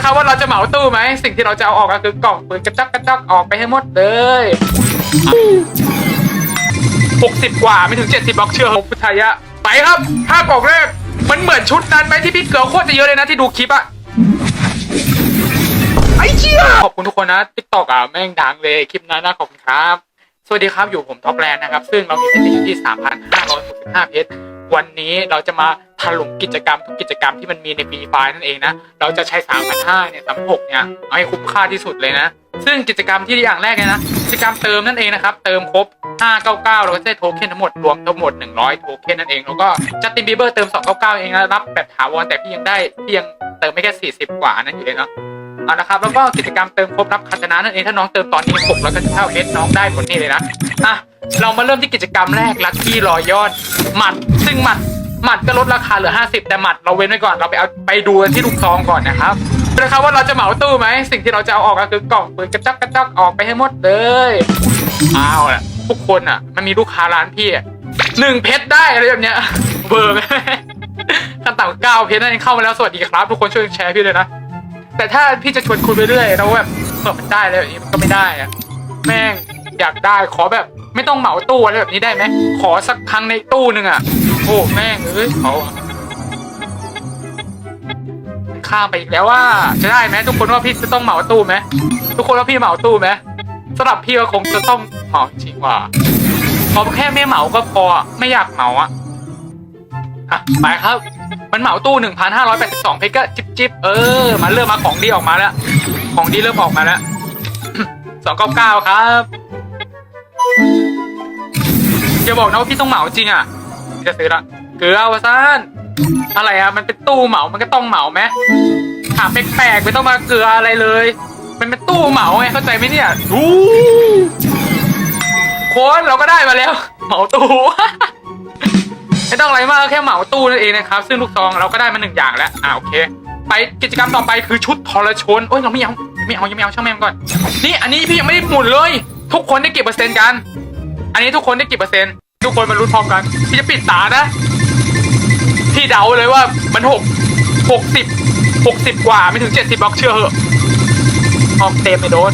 นะครับว่าเราจะเหมาตู้ไหมสิ่งที่เราจะเอาออกก็คือกล่องปืนกระจอกกระจอกออกไปให้หมดเลยหกสิบกว่าไม่ถึงเจ็ดสิบบล็อกเชื่อผมพุทธายะ ไปครับห้ากล่องแรก มันเหมือนชุดนั้นไหมที่พี่เกลือโคตรจะเยอะเลยนะที่ดูคลิปอะไอ้เชี่ยขอบคุณทุกคนนะติ๊กตอกอะแม่งดังเลยคลิปนั้นนะขอบคุณครับ สวัสดีครับอยู่ผมท็อปแลนด์นะครับ ซึ่งเรามีเพชรอยู่ที่3,565เพชรวันนี้เราจะมา ถลุงกิจกรรมทุกกิจกรรมที่มันมีในฟรีไฟนั่นเองนะ เราจะใช้3,500เนี่ย36เนี่ยเอาให้คุ้มค่าที่สุดเลยนะ ซึ่งกิจกรรมที่อย่างแรกเลยนะ กิจกรรมเติมนั่นเองนะครับ เติมครบ 599 เราก็จะได้โทเค็นทั้งหมดรวมทั้งหมด 100 โทเค็นนั่นเอง แล้วก็จัสตินบีเบอร์เติม 299 เองนะรับแบบถาวรแต่พี่ยังได้พี่ยังเติมไม่แค่ 40 กว่านั่นอยู่เลยเนาะเอาละครับแล้วก็กิจกรรมเติมครบรับคาตนะนั่นเองถ้าน้องเติมตอนนี้หกแล้วก็จะเท่าเอสน้องได้หมดนี่เลยนะอะเรามาเริ่มที่กิจกรรมแรกลัคกี้รอยยอดหมัดซึ่งหมัด หมัดก็ลดราคาเหลือ 50 แต่หมัดเราเว้นไว้ก่อนเราไปเอาไปดูกันที่ลูกซองก่อนนะครับนะครับว่าเราจะเหมาตู้ไหมสิ่งที่เราจะเอาออกก็คือกล่องปืนกระจอกกระจอกออกไปให้หมดเลยเอาละทุกคนอะ มันมีลูกค้าร้านพี่หนึ่งเพชรได้อะไรแบบเนี้ยเบอร์ไหมขั้นต่ำเก้าเพชรนั่นเองเข้ามาแล้วสวัสดีครับ ทุกคนช่วยแชร์พี่เลยนะแต่ถ้าพี่จะชวนคุณไปเรื่อยแล้วแบบเปิดมันได้แล้วอย่างนี้มันก็ไม่ได้อะแม่งอยากได้ขอแบบ ไม่ต้องเหมาตู้อะไรแบบนี้ได้ไหม ขอสักครั้งในตู้หนึ่งอะ โอ้แม่งเอ้ยเขาข้ามไปอีกแล้วว่าจะได้ไหมทุกคนว่าพี่จะต้องเหมาตู้ไหมทุกคนว่าพี่เหมาตู้ไหมสำหรับพี่ก็คงจะต้องเหมาจริงว่าขอแค่ไม่เหมาก็พอไม่อยากเหมาอะอะไปครับ มันเหมาตู้ 1,582เพชรก็จิบจิบเออมันเริ่มมาของดีออกมาแล้ว ของดีเริ่มออกมาแล้ว299ครับ อย่าบอกนะว่าพี่ต้องเหมาจริงอะจะซื้อละเกลือวะซ่านอะไรอะมันเป็นตู้เหมามันก็ต้องเหมาไหมถามแปลกๆไม่ต้องมาเกลืออะไรเลย มันเป็นตู้เหมาไงเข้าใจไหมเนี่ยอู้โค้ดเราก็ได้มาแล้ว เหมาตู้ไม่ต้องอะไรมากแค่เหมาตู้นั่นเองนะครับ ซึ่งลูกซองเราก็ได้มาหนึ่งอย่างแล้วอ่าโอเค ไปกิจกรรมต่อไปคือชุดทรชนโอ้ยเราไม่เอาไม่เอายังไม่เอาช่างแม่งก่อน นี่อันนี้พี่ยังไม่ได้หมุนเลย ทุกคนได้กี่เปอร์เซ็นต์กัน อันนี้ทุกคนได้กี่เปอร์เซ็นต์ ทุกคนมาลุ้นพร้อมกัน พี่จะปิดตานะ พี่เดาเลยว่ามันหกหกสิบหกสิบกว่าไม่ถึงเจ็ดสิบบล็อกเชื่อเหอะออกเต็มไม่โดน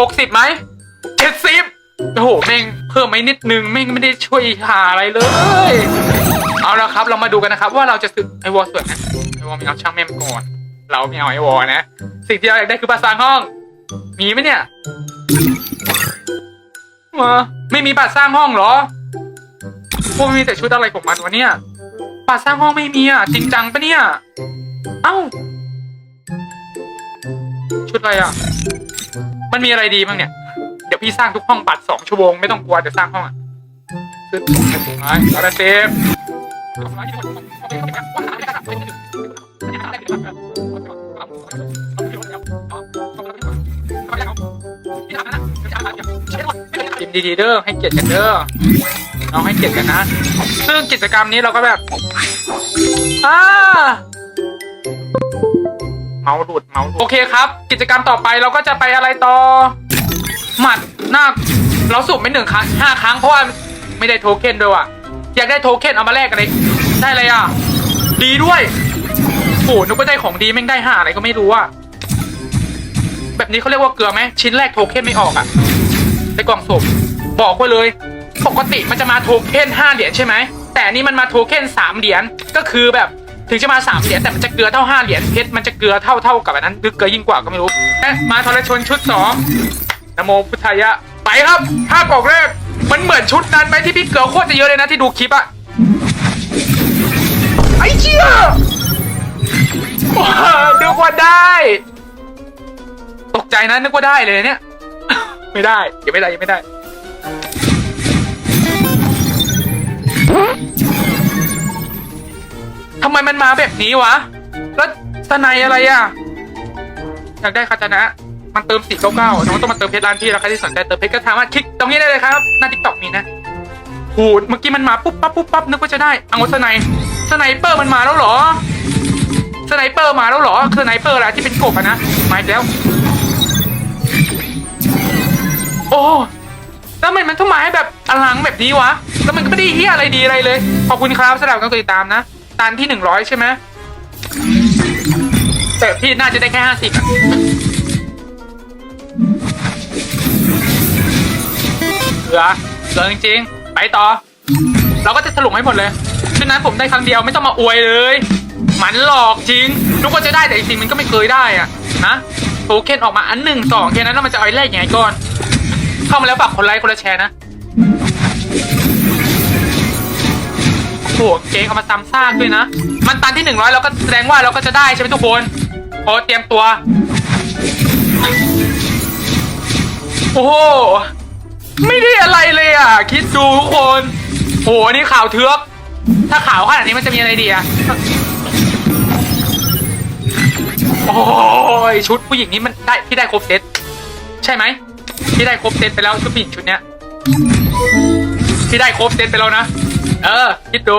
หกสิบไหมเจ็ดสิบโอ้โหแม่งเพิ่มไม่นิดนึงแม่งไม่ได้ช่วยหาอะไรเลย เอาละครับเรามาดูกันนะครับ ว่าเราจะซื้อไอวอลสวยนะไอวอลไม่เอาช่างแม่มก่อน เราไม่เอาไอวอลนะ สิ่งที่เราอยากได้คือภาษาห้อง มีไหมเนี่ยมาไม่มีบัตรสร้างห้องเหรอ พวกมีแต่ชุดอะไรของมันวะเนี่ย บัตรสร้างห้องไม่มีอะจริงจังปะเนี่ย เอ้า ชุดอะไรอะ มันมีอะไรดีบ้างเนี่ย เดี๋ยวพี่สร้างทุกห้องบัตรสองชั่วโมงไม่ต้องกลัวจะสร้างห้องอะซื้อของกันไม้เอาละเซฟ กินดีๆเด้อให้เกียรติกันเด้อน้องให้เกียรติกันนะ ซึ่งกิจกรรมนี้เราก็แบบอ่าเมาหลุดเมาหลุดโอเคครับ กิจกรรมต่อไปเราก็จะไปอะไรต่อ หมัดหน้าเราสุ่มไปหนึ่งครั้งห้าครั้งเพราะว่าไม่ได้โทเค็นด้วยว่ะอยากได้โทเค็นเอามาแลกกันเลยได้เลยอะ ดีด้วยโอ้นึกว่าได้ของดีแม่งได้ห้าอะไรก็ไม่รู้อะแบบนี้เขาเรียกว่าเกลือไหมชิ้นแรกโทเค็นไม่ออกอะ ในกล่องสุ่มบอกไว้เลย ปกติมันจะมาโทเค็นห้าเหรียญใช่ไหมแต่นี่มันมาโทเค็นสามเหรียญก็คือแบบถึงจะมาสามเหรียญแต่มันจะเกลือเท่าห้าเหรียญเพชรมันจะเกลือเท่าเท่ากับอันนั้นหรือเกลือยิ่งกว่าก็ไม่รู้มาทรชนชุดสองนโมพุทธายะไปครับห้ากล่องแรกมันเหมือนชุดนั้นไหมที่พี่เกลือโคตรจะเยอะเลยนะที่ดูคลิปอะไอ้เชี่ยว้าวนึกว่าได้ ตกใจนะนึกว่าได้เลยเนี่ย ไม่ได้ยังไม่ได้ยังไม่ได้ ทำไมมันมาแบบนี้วะ แล้วสไนอะไรอะ อยากได้คาตานะ มันเติม499น้องต้องมาเติมเพชรร้านพี่แล้วใครที่สนใจเติมเพชรก็สามารถคลิกตรงนี้ได้เลยครับ หน้าทิกตอกมีนะโหเมื่อกี้มันมาปุ๊บปั๊บปุ๊บปั๊บนึกว่าจะได้เอาสไนสไนเปอร์มันมาแล้วเหรอ สไนเปอร์มาแล้วเหรอ สไนเปอร์อะไรที่เป็นกบอะนะมาแล้ว แล้วมันมันต้องมาให้แบบอลังแบบนี้วะ แล้วมันก็ไม่ได้เฮียอะไรดีอะไรเลย ขอบคุณครับสำหรับการติดตามนะตานที่หนึ่งร้อยใช่ไหมแต่พี่น่าจะได้แค่ห้าสิบเหลือเหลือจริงๆ ไปต่อ เราก็จะถลุงให้หมดเลยฉะนั้นผมได้ครั้งเดียวไม่ต้องมาอวยเลย มันหลอกจริงทุกคนจะได้แต่จริงๆมันก็ไม่เคยได้อะนะโทเค็นออกมาอันหนึ่งสองแค่นั้นแล้วมันจะเอาไอ้แรกยังไงก่อน เข้ามาแล้วฝากคนไลค์คนละแชร์นะโอ้โหเก่งเอามาซ้ำซากด้วยนะ มันตันที่หนึ่งร้อยเราก็แสดงว่าเราก็จะได้ใช่ไหมทุกคนโอ้เตรียมตัว โอ้โห ไม่ได้อะไรเลยอะ คิดดูทุกคน โหนี่ข่าวเทือก ถ้าข่าวขนาดนี้มันจะมีอะไรดีอะ โอ้ยชุดผู้หญิงนี้มันได้พี่ได้ครบเซตใช่ไหม พี่ได้ครบเซตไปแล้วชุดผู้หญิงชุดเนี้ยพี่ได้ครบเซตไปแล้วนะ เออ คิดดู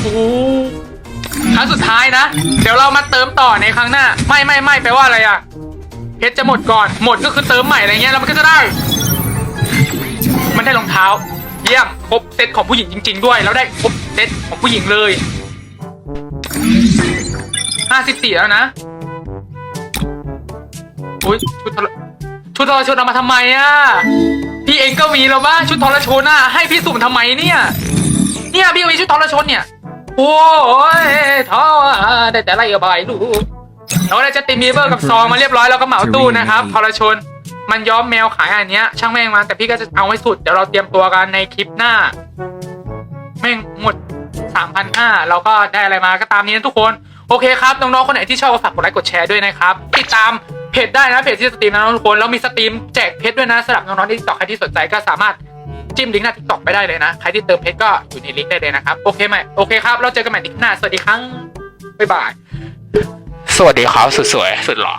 โอ้ครั้งสุดท้ายนะ เดี๋ยวเรามาเติมต่อในครั้งหน้า ไม่ไม่ไม่แปลว่าอะไรอะเพชรจะหมดก่อน หมดก็คือเติมใหม่อะไรเงี้ยแล้วมันก็จะได้ มันได้รองเท้า เยี่ยมครบเซตของผู้หญิงจริง ๆ ด้วย แล้วได้ครบเซตของผู้หญิงเลยห้าสิบสี่แล้วนะ อุ้ยชุดทรชุดทรชนเอามาทำไมอะ พี่เองก็มีแล้วบ้างชุดทรชนอะให้พี่สุ่มทำไมเนี่ย เนี่ยพี่ก็มีชุดทรชนเนี่ย โอ้ยท้อได้แต่ไรอบายลูกเราได้จะตินบีเบอร์กับซองมาเรียบร้อยแล้วก็เหมาตู้นะครับทรชนมันย้อมแมวขายอันเนี้ย ช่างแม่งมันแต่พี่ก็จะเอาไว้สุดเดี๋ยวเราเตรียมตัวกันในคลิปหน้า แม่งหมดสามพันห้าเราก็ได้อะไรมาก็ตามนี้นะทุกคน โอเคครับ น้องๆคนไหนที่ชอบก็ฝากกดไลค์กดแชร์ด้วยนะครับ ติดตาม เพจได้นะเพจที่สตรีมนะทุกคนแล้วมีสตรีมแจกเพจด้วยนะสำหรับน้องๆที่ต่อใครที่สนใจก็สามารถจิ้มลิงก์หน้าทิกตอกไปได้เลยนะใครที่เติมเพจก็อยู่ในลิงก์ได้เลยนะครับโอเคไหมโอเคครับเราเจอกันใหม่คลิปหน้าสวัสดีครั้งบ๊ายบายสวัสดีครับสุดสวยสุดหล่อ